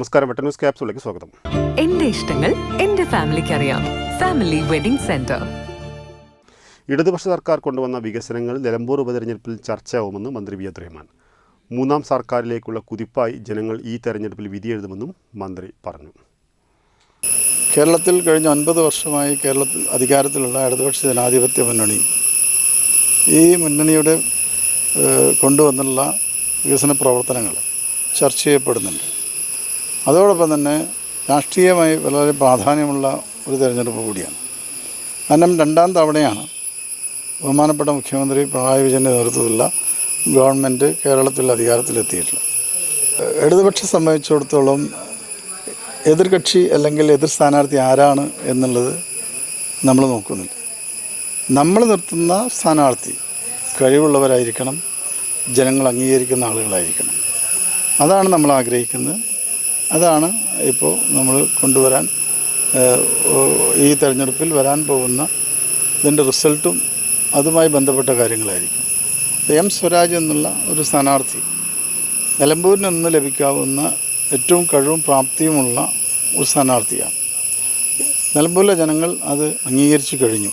നമസ്കാരം. വെട്ട ന്യൂസ് ക്യാപ്സിലേക്ക് സ്വാഗതം. എന്റെ ഇഷ്ടങ്ങൾ എന്റെ ഫാമിലിക്ക് അറിയാം ഫാമിലി വെഡിംഗ് സെന്റർ. ഇടതുപക്ഷ സർക്കാർ കൊണ്ടുവന്ന വികസനങ്ങൾ നിലമ്പൂർ ഉപതെരഞ്ഞെടുപ്പിൽ ചർച്ചയാവുമെന്ന് മന്ത്രി വി അബ്ദുറഹ്മാൻ മൂന്നാം സർക്കാരിലേക്കുള്ള കുതിപ്പായി ജനങ്ങൾ ഈ തെരഞ്ഞെടുപ്പിൽ വിധിയെഴുതുമെന്നും മന്ത്രി പറഞ്ഞു. കേരളത്തിൽ കഴിഞ്ഞ ഒൻപത് വർഷമായി കേരളത്തിൽ അധികാരത്തിലുള്ള ഇടതുപക്ഷ ജനാധിപത്യ മുന്നണി ഈ മുന്നണിയുടെ കൊണ്ടുവന്നുള്ള വികസന പ്രവർത്തനങ്ങൾ ചർച്ച ചെയ്യപ്പെടുന്നുണ്ട്. അതോടൊപ്പം തന്നെ രാഷ്ട്രീയമായി വളരെ പ്രാധാന്യമുള്ള ഒരു തിരഞ്ഞെടുപ്പ് കൂടിയാണ്. കാരണം രണ്ടാം തവണയാണ് ബഹുമാനപ്പെട്ട മുഖ്യമന്ത്രി പിണറായി വിജയന്റെ നേതൃത്വത്തിലുള്ള ഗവൺമെന്റ് കേരളത്തിൽ അധികാരത്തിലെത്തിയിട്ടുള്ളത്. ഇടതുപക്ഷം സംബന്ധിച്ചിടത്തോളം എതിർകക്ഷി അല്ലെങ്കിൽ എതിർ സ്ഥാനാർത്ഥി ആരാണ് എന്നുള്ളത് നമ്മൾ നോക്കുന്നില്ല. നമ്മൾ നിർത്തുന്ന സ്ഥാനാർത്ഥി കഴിവുള്ളവരായിരിക്കണം ജനങ്ങൾ അംഗീകരിക്കുന്ന ആളുകളായിരിക്കണം. അതാണ് നമ്മൾ ആഗ്രഹിക്കുന്നത്. അതാണ് ഇപ്പോൾ നമ്മൾ കൊണ്ടുവരാൻ ഈ തെരഞ്ഞെടുപ്പിൽ വരാൻ പോകുന്ന ഇതിന്റെ റിസൾട്ടും അതുമായി ബന്ധപ്പെട്ട കാര്യങ്ങളായിരിക്കും. എം സ്വരാജ് എന്നുള്ള ഒരു സ്ഥാനാർത്ഥി നിലമ്പൂരിൽ നിന്ന് ലഭിക്കാവുന്ന ഏറ്റവും കഴിവും പ്രാപ്തിയുമുള്ള ഒരു സ്ഥാനാർത്ഥിയാണ്. നിലമ്പൂരിലെ ജനങ്ങൾ അത് അംഗീകരിച്ചു കഴിഞ്ഞു.